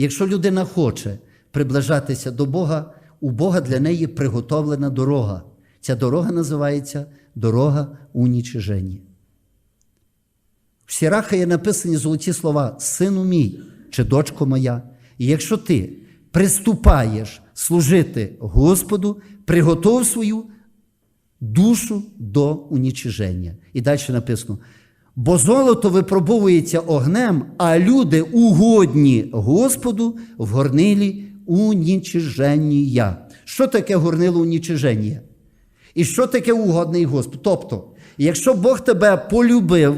Якщо людина хоче приближатися до Бога, у Бога для неї приготовлена дорога. Ця дорога називається дорога унічиження. В Сіраха є написані золоті слова Сину мій чи дочко моя. І якщо ти приступаєш служити Господу, приготов свою душу до унічиження. І далі написано: бо золото випробовується огнем, а люди угодні Господу в горнилі унічиження. Що таке горнило унічиження? І що таке угодний Господь? Тобто, якщо Бог тебе полюбив,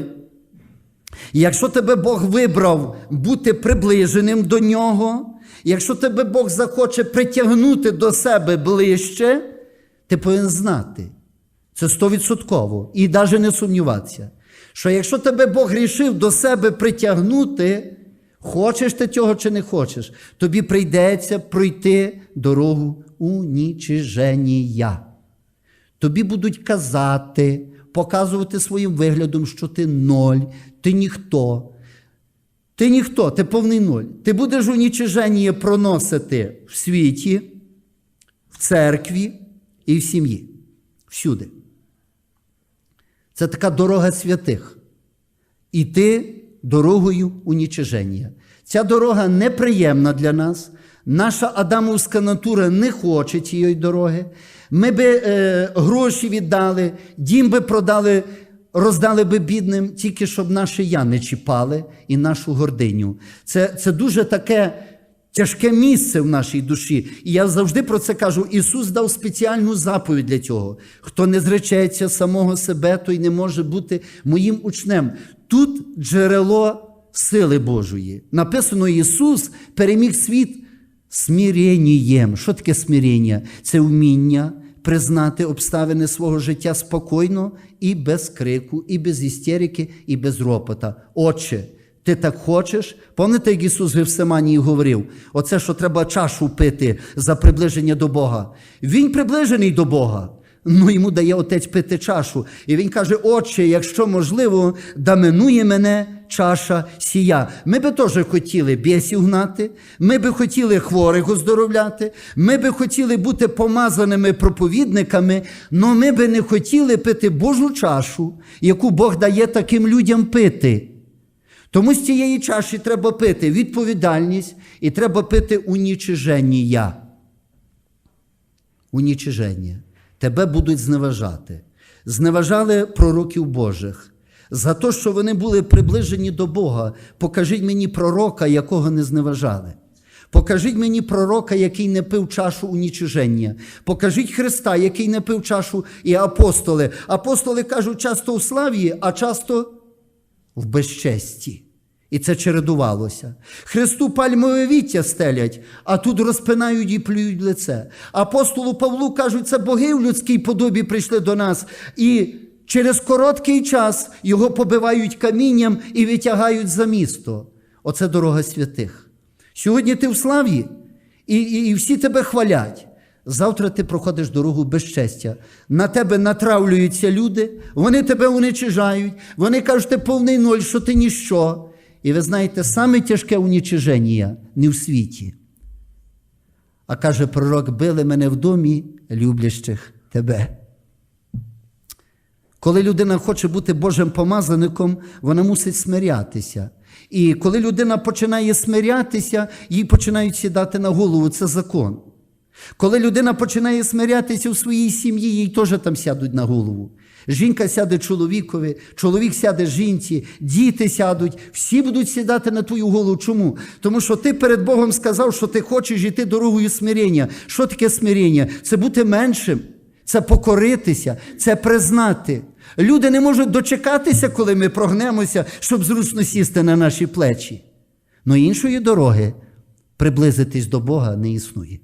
якщо тебе Бог вибрав бути приближеним до нього, якщо тебе Бог захоче притягнути до себе ближче, ти повинен знати. Це стовідсотково. І навіть не сумніватися, що якщо тебе Бог рішив до себе притягнути, хочеш ти цього чи не хочеш, тобі прийдеться пройти дорогу унічиження. Тобі будуть казати, показувати своїм виглядом, що ти ноль, ти ніхто. Ти ніхто, ти повний нуль. Ти будеш унічиження проносити в світі, в церкві і в сім'ї. Всюди. Це така дорога святих. Іти дорогою унічиження. Ця дорога неприємна для нас. Наша адамовська натура не хоче цієї дороги. Ми би е, гроші віддали, дім би продали, роздали би бідним, тільки щоб наше я не чіпали і нашу гординю. Це, це дуже таке тяжке місце в нашій душі. І я завжди про це кажу: Ісус дав спеціальну заповідь для цього. Хто не зречеться самого себе, той не може бути моїм учнем. Тут джерело сили Божої. Написано: Ісус переміг світ смиреннієм. Що таке смирення? Це вміння признати обставини свого життя спокійно і без крику, і без істерики, і без ропота. Отче, ти так хочеш? Пам'ятаєте, як Ісус в Гевсиманії говорив, оце, що треба чашу пити за приближення до Бога. Він приближений до Бога. Ну, йому дає отець пити чашу. І він каже: Отче, якщо можливо, да минує мене чаша сія. Ми би теж хотіли бісів гнати, ми би хотіли хворих оздоровляти, ми би хотіли бути помазаними проповідниками, але ми би не хотіли пити Божу чашу, яку Бог дає таким людям пити. Тому з цієї чаші треба пити відповідальність і треба пити унічиження. Унічиження. Тебе будуть зневажати. Зневажали пророків Божих. За те, що вони були приближені до Бога, покажіть мені пророка, якого не зневажали. Покажіть мені пророка, який не пив чашу унічиження. Покажіть Христа, який не пив чашу і апостоли. Апостоли кажуть часто у славі, а часто в безчесті. І це чередувалося. Христу пальмове віття стелять, а тут розпинають і плюють лице. Апостолу Павлу кажуть, це боги в людській подобі прийшли до нас. І через короткий час його побивають камінням і витягають за місто. Оце дорога святих. Сьогодні ти в славі, і, і, і всі тебе хвалять. Завтра ти проходиш дорогу безчестя. На тебе натравлюються люди, вони тебе уничижають, вони кажуть, ти повний ноль, що ти ніщо. І ви знаєте, саме тяжке унічиження не в світі. А каже пророк, били мене в домі, люблящих тебе. Коли людина хоче бути Божим помазаником, вона мусить смирятися. І коли людина починає смирятися, їй починають сідати на голову. Це закон. Коли людина починає смирятися у своїй сім'ї, їй теж там сядуть на голову. Жінка сяде чоловікові, чоловік сяде жінці, діти сядуть, всі будуть сідати на твою голову. Чому? Тому що ти перед Богом сказав, що ти хочеш йти дорогою смирення. Що таке смирення? Це бути меншим, це покоритися, це признати. Люди не можуть дочекатися, коли ми прогнемося, щоб зручно сісти на наші плечі. Но іншої дороги приблизитись до Бога не існує.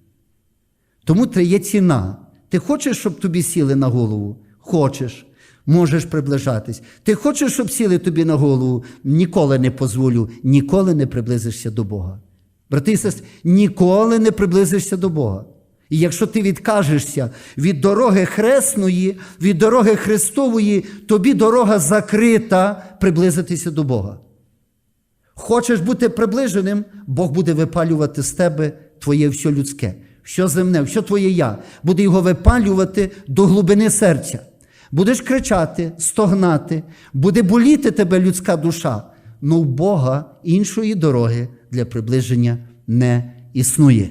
Тому є ціна. Ти хочеш, щоб тобі сіли на голову? Хочеш, можеш приближатись. Ти хочеш, щоб сіли тобі на голову? Ніколи не дозволю, ніколи не приблизишся до Бога. Брати і сестри, ніколи не приблизишся до Бога. І якщо ти відкажешся від дороги хресної, від дороги Христової, тобі дорога закрита приблизитися до Бога. Хочеш бути приближеним, Бог буде випалювати з тебе твоє все людське, що земне, що твоє я, буде його випалювати до глибини серця. Будеш кричати, стогнати, буде боліти тебе людська душа. Но у Бога іншої дороги для приближення не існує.